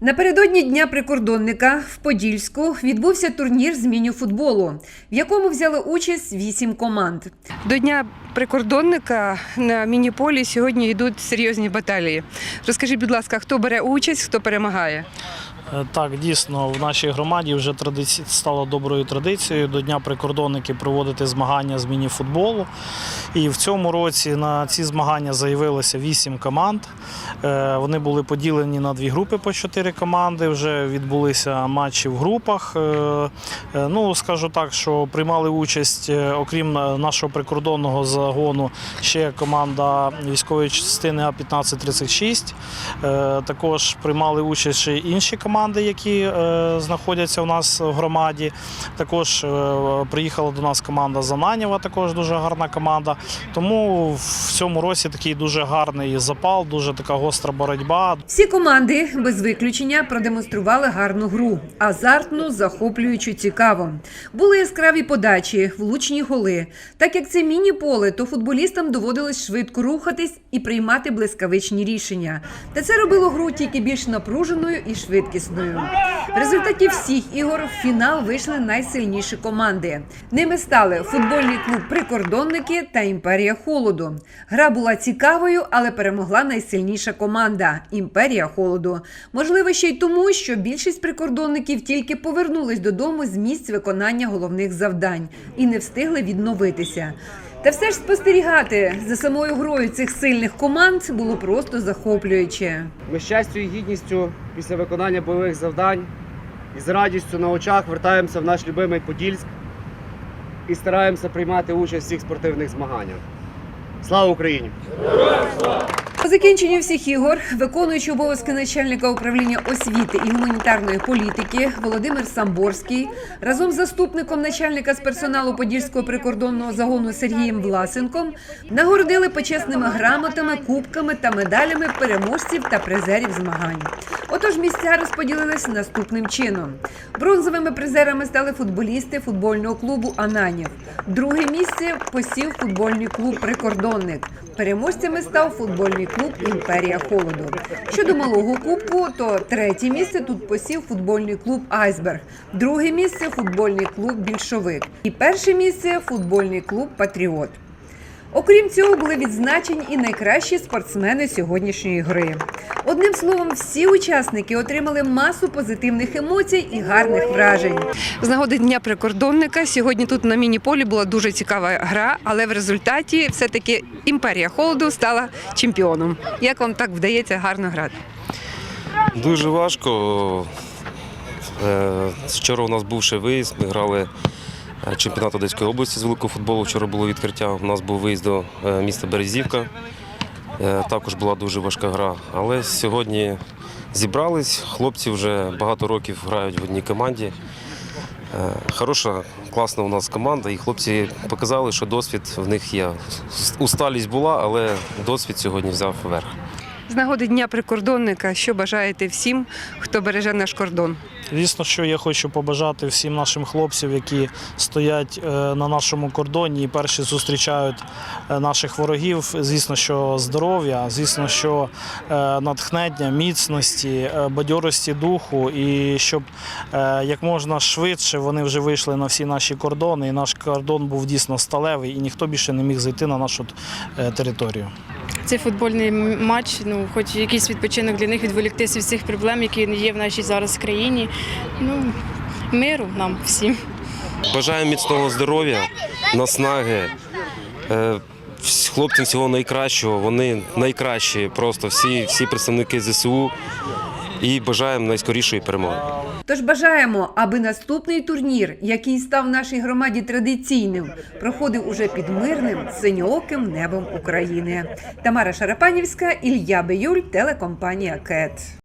Напередодні Дня прикордонника в Подільську відбувся турнір з міні-футболу, в якому взяли участь вісім команд. До дня прикордонника на мініполі сьогодні йдуть серйозні баталії. Розкажіть, будь ласка, хто бере участь, хто перемагає? Е, Так, дійсно, в нашій громаді вже традиці... стало доброю традицією до Дня прикордонники проводити змагання з міні-футболу. І в цьому році на ці змагання заявилося вісім команд. Е, Вони були поділені на дві групи по чотири команди. Вже відбулися матчі в групах. Е, Ну, скажу так, що приймали участь, окрім нашого прикордонного загону, ще команда військової частини А-1536. Е, Також приймали участь ще інші команди, які е, знаходяться у нас в громаді. Також е, приїхала до нас команда Зананєва, також дуже гарна команда. Тому в цьому році такий дуже гарний запал, дуже така гостра боротьба. Всі команди без виключення продемонстрували гарну гру, азартну, захоплюючу, цікаву. Були яскраві подачі, влучні голи. Так як це міні-поле, то футболістам доводилось швидко рухатись і приймати блискавичні рішення. Та це робило гру тільки більш напруженою і швидкісною. В результаті всіх ігор в фінал вийшли найсильніші команди. Ними стали футбольний клуб Прикордонники та Імперія Холоду. Гра була цікавою, але перемогла найсильніша команда Імперія Холоду. Можливо, ще й тому, що більшість прикордонників тільки повернулись додому з місць виконання головних завдань і не встигли відновитися. Та все ж спостерігати за самою грою цих сильних команд було просто захоплююче. Ми з щастю і гідністю після виконання бойових завдань і з радістю на очах вертаємося в наш любимий Подільськ і стараємося приймати участь у всіх спортивних змаганнях. Слава Україні! По закінченню всіх ігор, виконуючи обов'язки начальника управління освіти і гуманітарної політики Володимир Самборський разом з заступником начальника з персоналу Подільського прикордонного загону Сергієм Власенком нагородили почесними грамотами, кубками та медалями переможців та призерів змагань. Отож, місця розподілились наступним чином: бронзовими призерами стали футболісти футбольного клубу Ананів. Друге місце посів футбольний клуб Прикордонник. Переможцями став футбольний клуб Імперія Холоду. Щодо малого кубку, то третє місце тут посів футбольний клуб Айсберг, друге місце футбольний клуб Більшовик і перше місце футбольний клуб Патріот. Окрім цього, були відзначені і найкращі спортсмени сьогоднішньої гри. Одним словом, всі учасники отримали масу позитивних емоцій і гарних вражень. З нагоди Дня прикордонника сьогодні тут на мініполі була дуже цікава гра, але в результаті все-таки імперія холоду стала чемпіоном. Як вам так вдається гарно грати? Дуже важко. Е, Вчора у нас був ще виїзд. Ми грали чемпіонат Одеської області з великого футболу. Вчора було відкриття. У нас був виїзд до е, міста Березівка. Е, Також була дуже важка гра. Але сьогодні зібрались. Хлопці вже багато років грають в одній команді. Е, Хороша, класна у нас команда, і хлопці показали, що досвід в них є. Усталість була, але досвід сьогодні взяв верх. З нагоди Дня прикордонника, що бажаєте всім, хто береже наш кордон? Звісно, що я хочу побажати всім нашим хлопцям, які стоять е, на нашому кордоні і перші зустрічають е, наших ворогів. Звісно, що здоров'я, звісно, що е, натхнення, міцності, бадьорості духу, і щоб як можна швидше вони вже вийшли на всі наші кордони, і наш кордон був дійсно сталевий, і ніхто більше не міг зайти на нашу територію. Цей футбольний матч, ну хоч якийсь відпочинок для них відволіктися від всіх проблем, які є в нашій зараз країні. Ну, миру нам всім. Бажаємо міцного здоров'я, наснаги. Е, Хлопцям всього найкращого. Вони найкращі, просто всі, всі представники ЗСУ. І бажаємо найскорішої перемоги. Тож бажаємо, аби наступний турнір, який став нашій громаді традиційним, проходив уже під мирним синьооким небом України. Тамара Шарапанівська, Ілля Биюль, телекомпанія КЕТ.